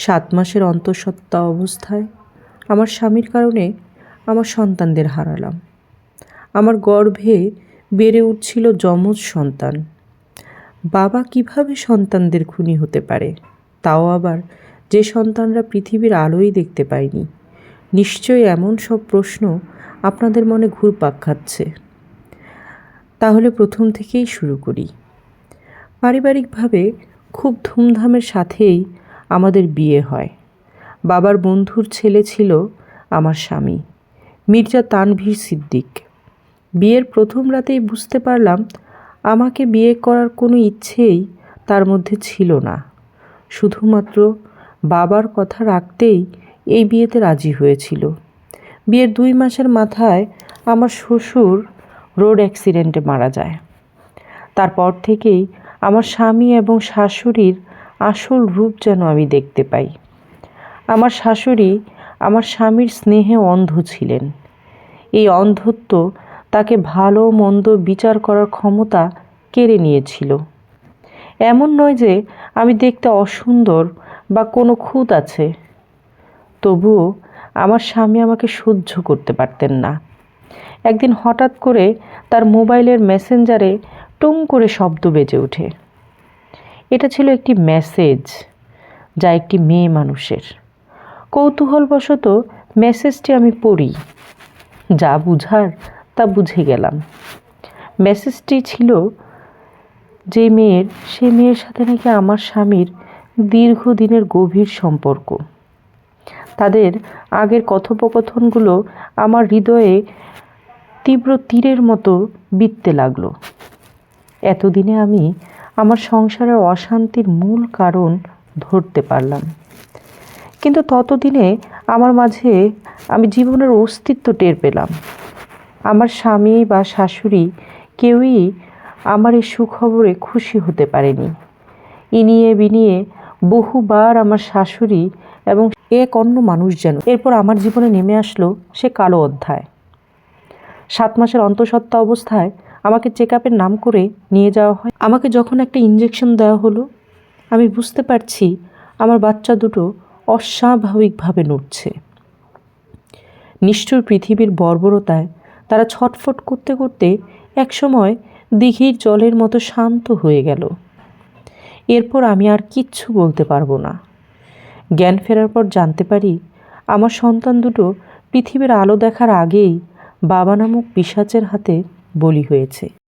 সাত মাসের অন্তঃসত্ত্বা অবস্থায় আমার স্বামীর কারণে আমার সন্তানদের হারালাম। আমার গর্ভে বেড়ে উঠছিল যমজ সন্তান। বাবা কীভাবে সন্তানদের খুনি হতে পারে? তাও আবার যে সন্তানরা পৃথিবীর আলোই দেখতে পায়নি। নিশ্চয়ই এমন সব প্রশ্ন আপনাদের মনে ঘুরপাক খাচ্ছে। তাহলে প্রথম থেকেই শুরু করি। পারিবারিকভাবে খুব ধুমধামের সাথেই আমাদের বিয়ে হয়। বাবার বন্ধুর ছেলে ছিল আমার স্বামী, মির্জা তানভীর সিদ্দিক। বিয়ের প্রথম রাতেই বুঝতে পারলাম আমাকে বিয়ে করার কোনো ইচ্ছেই তার মধ্যে ছিল না। শুধুমাত্র বাবার কথা রাখতেই এই বিয়েতে রাজি হয়েছিল। বিয়ের দুই মাসের মাথায় আমার শ্বশুর রোড অ্যাক্সিডেন্টে মারা যায়। তারপর থেকেই আমার স্বামী এবং শাশুড়ির আসল রূপ যেন আমি দেখতে পাই। আমার শাশুড়ি আমার স্বামীর স্নেহে অন্ধ ছিলেন। এই অন্ধত্ব তাকে ভালো মন্দ বিচার করার ক্ষমতা কেড়ে নিয়েছিল। এমন নয় যে আমি দেখতে অসুন্দর বা কোনো খুঁত আছে। তবুও আমার স্বামী আমাকে সহ্য করতে পারতেন না। একদিন হঠাৎ করে তার মোবাইলের মেসেঞ্জারে টুং করে শব্দ বেজে ওঠে। এটা ছিল একটি মেসেজ যা একটি মেয়ে মানুষের। কৌতূহলবশত মেসেজটি আমি পড়ি। যা বুঝার, তা বুঝে গেলাম। মেসেজটি ছিল যে মেয়ের, সে মেয়ের সাথে নাকি আমার স্বামীর দীর্ঘদিনের গভীর সম্পর্ক। তাদের আগের কথোপকথনগুলো আমার হৃদয়ে তীব্র তীরের মতো বিততে লাগল। এতদিনে আমি আমার সংসারের অশান্তির মূল কারণ ধরতে পারলাম। কিন্তু ততদিনে আমার মাঝে আমি জীবনের অস্তিত্ব টের পেলাম। আমার স্বামী বা শাশুড়ি কেউই আমার এই সুখবরে খুশি হতে পারেনি। ইনিয়ে বিনিয়ে বহুবার আমার শাশুড়ি এবং এক অন্য মানুষ যেন। এরপর আমার জীবনে নেমে আসলো সে কালো অধ্যায়। সাত মাসের অন্তঃসত্ত্বা অবস্থায় আমাকে চেক আপের নাম করে নিয়ে যাওয়া হয়। আমাকে যখন একটা ইঞ্জেকশন দেওয়া হলো, আমি বুঝতে পারছি আমার বাচ্চা দুটো অস্বাভাবিকভাবে নড়ছে। নিষ্ঠুর পৃথিবীর বর্বরতায় তারা ছটফট করতে করতে একসময় দিঘির জলের মতো শান্ত হয়ে গেল। এরপর আমি আর কিচ্ছু বলতে পারব না। জ্ঞান ফেরার পর জানতে পারি, আমার সন্তান দুটো পৃথিবীর আলো দেখার আগেই বাবা নামক পিসাচের হাতে বলি হয়েছে।